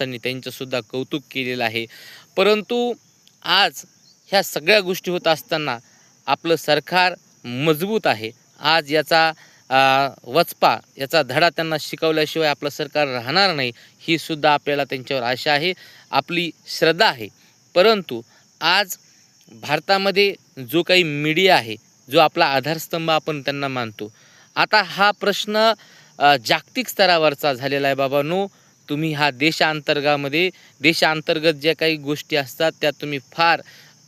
माणसांनी त्यांचंसुद्धा कौतुक केलेलं आहे. परंतु आज ह्या सगळ्या गोष्टी होत असताना आपलं सरकार मजबूत आहे. आज याचा वचपा याचा धडा त्यांना शिकवल्याशिवाय आपलं सरकार राहणार नाही ही सुद्धा आपल्याला त्यांच्यावर आशा आहे. आपली श्रद्धा आहे. परंतु आज भारतामध्ये जो काही मीडिया आहे जो आपला आधारस्तंभ आपण त्यांना मानतो. आता हा प्रश्न जागतिक स्तरावरचा झालेला आहे बाबांनो. तुम्ही हा देशांतर्गामध्ये देशांतर्गत ज्या काही गोष्टी असतात त्या तुम्ही फार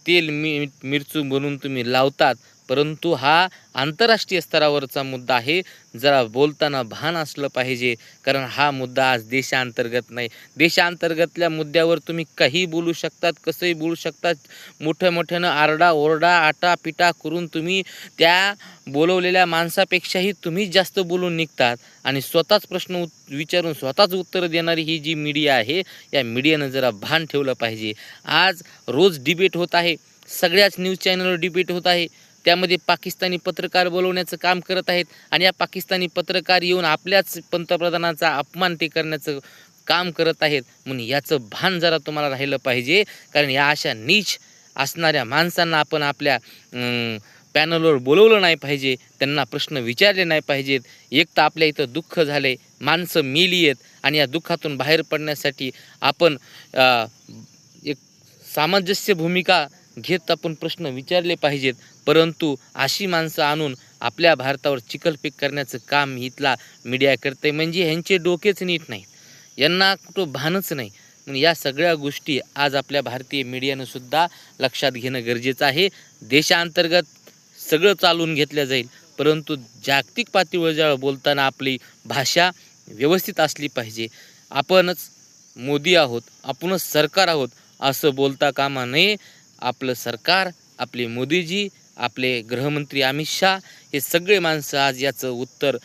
तेल मी मिरचू बनवून तुम्ही लावतात. परंतु हा आंतरराष्ट्रीय स्तरावरचा मुद्दा आहे. जरा बोलताना भान असलं पाहिजे कारण हा मुद्दा आज देशांतर्गत नाही. देशांतर्गतल्या मुद्द्यावर तुम्ही काही बोलू शकतात कसंही बोलू शकतात. मोठ्या मोठ्यानं आरडा ओरडा आटा पिटा करून तुम्ही त्या बोलवलेल्या माणसापेक्षाही तुम्हीच जास्त बोलून निघतात. आणि स्वतःच प्रश्न उत विचारून स्वतःच उत्तर देणारी ही जी मीडिया आहे या मीडियानं जरा भान ठेवलं पाहिजे. आज रोज डिबेट होत आहे. सगळ्याच न्यूज चॅनलवर डिबेट होत आहे. त्यामध्ये पाकिस्तानी पत्रकार बोलवण्याचं काम करत आहेत आणि या पाकिस्तानी पत्रकार येऊन आपल्याच पंतप्रधानाचा अपमान ते करण्याचं काम करत आहेत. म्हणून याचं भान जरा तुम्हाला राहिलं पाहिजे. कारण या अशा नीच असणाऱ्या माणसांना आपण आपल्या पॅनलवर बोलवलं नाही पाहिजे. त्यांना प्रश्न विचारले नाही पाहिजेत. एक तर आपल्या इथं दुःख झाले माणसं मेली आहेत. आणि या दुःखातून बाहेर पडण्यासाठी आपण एक सामंजस्य भूमिका घेत आपण प्रश्न विचारले पाहिजेत. परंतु अशी माणसं आणून आपल्या भारतावर चिखलपीक करण्याचं काम इथला मीडिया करते म्हणजे ह्यांचे डोकेच नीट नाही यांना कुठं भानच नाही. म्हणून या सगळ्या गोष्टी आज आपल्या भारतीय मीडियानं सुद्धा लक्षात घेणं गरजेचं आहे. देशांतर्गत सगळं चालून घेतलं जाईल. परंतु जागतिक पातळीवर जेव्हा बोलताना आपली भाषा व्यवस्थित असली पाहिजे. आपणच मोदी आहोत आपणच सरकार आहोत असं बोलता कामा नये. आपलं सरकार आपले मोदीजी आपले गृहमंत्री अमित शहा हे सगळे माणसं आज याचं उत्तर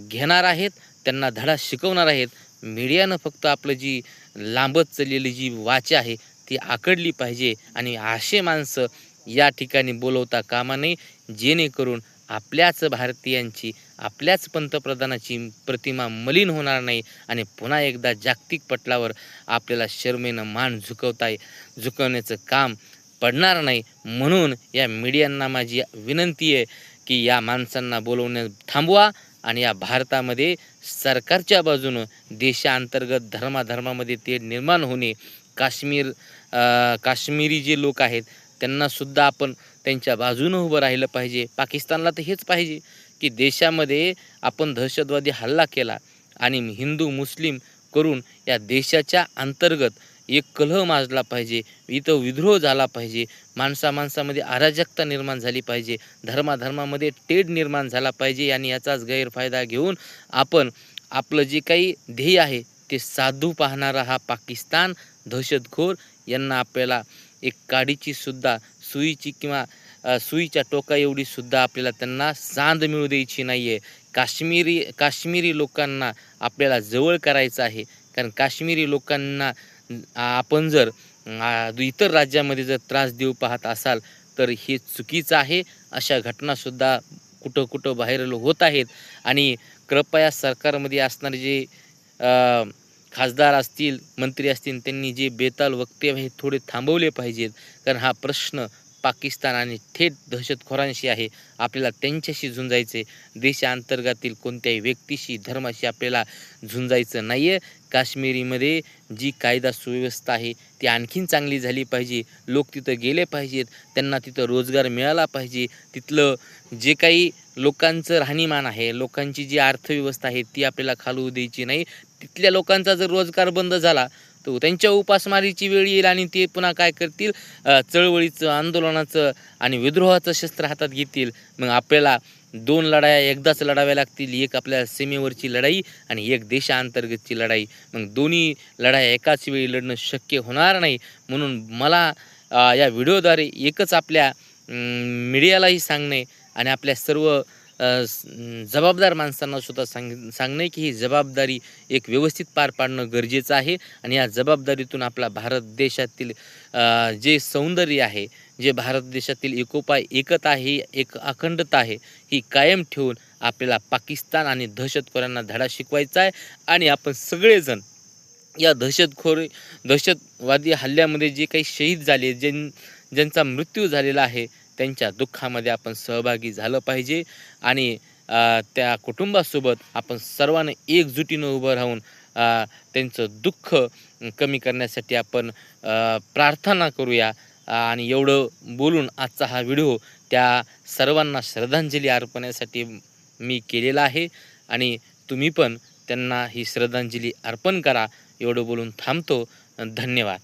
घेणार आहेत. त्यांना धडा शिकवणार आहेत. मीडियानं फक्त आपलं जी लांबत चाललेली जी वाच आहे ती आकडली पाहिजे. आणि असे माणसं या ठिकाणी बोलवता कामा नये जेणेकरून आपल्याच भारतीयांची आपल्याच पंतप्रधानाची प्रतिमा मलिन होणार नाही. आणि पुन्हा एकदा जागतिक पटलावर आपल्याला शर्मेनं मान झुकवताय झुकवण्याचं काम पडणार नाही. म्हणून या मीडियांना माझी विनंती आहे की या माणसांना बोलवणे थांबवा आणि या भारतामध्ये सरकारच्या बाजूनं देशांतर्गत धर्माधर्मामध्ये ते निर्माण होणे. काश्मीर अ, काश्मीरी जे लोक आहेत त्यांनासुद्धा आपण त्यांच्या बाजूनं उभं राहिलं पाहिजे. पाकिस्तानला तर हेच पाहिजे की देशामध्ये आपण दहशतवादी हल्ला केला आणि हिंदू मुस्लिम करून या देशाच्या अंतर्गत एक कलह माजला पाहिजे इथं विद्रोह झाला पाहिजे माणसा माणसामध्ये अराजकता निर्माण झाली पाहिजे धर्माधर्मामध्ये टेढ निर्माण झाला पाहिजे आणि याचाच गैरफायदा घेऊन आपण आपलं जे काही ध्येय आहे ते साधू पाहणारा हा पाकिस्तान दहशतखोर यांना आपल्याला एक काडीची सुद्धा सुईची किंवा सुईच्या टोका एवढी सुद्धा आपल्याला त्यांना सांद मिळू द्यायची नाही आहे काश्मीरी काश्मीरी लोकांना आपल्याला जवळ करायचं आहे. कारण काश्मीरी लोकांना आपण जर इतर राज्यामध्ये जर त्रास देऊ पाहत असाल तर हे चुकीचं आहे. अशा घटनासुद्धा कुठं कुठं बाहेर होत आहेत. आणि कृपया सरकारमध्ये असणारे जे खासदार असतील मंत्री असतील त्यांनी जे बेताल वक्तव्य हे थोडे थांबवले पाहिजेत. कारण हा प्रश्न पाकिस्तान आणि थेट दहशतखोरांशी आहे. आपल्याला त्यांच्याशी झुंजायचे देशांतर्गातील कोणत्याही व्यक्तीशी धर्माशी आपल्याला झुंजायचं नाही आहे काश्मीरीमध्ये जी कायदा सुव्यवस्था आहे ती आणखीन चांगली झाली पाहिजे. लोक तिथं गेले पाहिजेत त्यांना तिथं रोजगार मिळाला पाहिजे. तिथलं जे काही लोकांचं राहणीमान आहे लोकांची जी अर्थव्यवस्था आहे ती आपल्याला खालवू द्यायची नाही. तिथल्या लोकांचा जर रोजगार बंद झाला तर त्यांच्या उपासमारीची वेळ येईल आणि ते पुन्हा काय करतील? चळवळीचं आंदोलनाचं आणि विद्रोहाचं शस्त्र हातात घेतील. मग आपल्याला दोन लढाया एकदाच लढाव्या लागतील एक आपल्या सीमेवरची लढाई आणि एक देशांतर्गतची लढाई. मग दोन्ही लढाया एकाच वेळी लढणं शक्य होणार नाही. म्हणून मला या व्हिडिओद्वारे एकच आपल्या मीडियालाही सांगणे आणि आपल्या सर्व जबाबदार माणसांना सुद्धा सांग सांगणे की ही जबाबदारी एक व्यवस्थित पार पाडणं गरजेचं आहे. आणि या जबाबदारीतून आपला भारत देशातील जे सौंदर्य आहे जे भारत देशातील एकोपा एकता आहे एक अखंडता आहे ही कायम ठेवून आपल्याला पाकिस्तान आणि दहशतखोरांना धडा शिकवायचा आहे. आणि आपण सगळेजण या दहशतखोर दहशतवादी हल्ल्यामध्ये जे काही शहीद झाले ज्यां ज्यांचा मृत्यू झालेला आहे त्यांच्या दुःखामध्ये आपण सहभागी झालं पाहिजे. आणि त्या कुटुंबासोबत आपण सर्वांना एकजुटीनं उभं राहून त्यांचं दुःख कमी करण्यासाठी आपण प्रार्थना करूया. आणि एवढं बोलून आजचा हा व्हिडिओ त्या सर्वांना श्रद्धांजली अर्पण्यासाठी मी केलेला आहे. आणि तुम्ही पण त्यांना ही श्रद्धांजली अर्पण करा. एवढं बोलून थांबतो. धन्यवाद.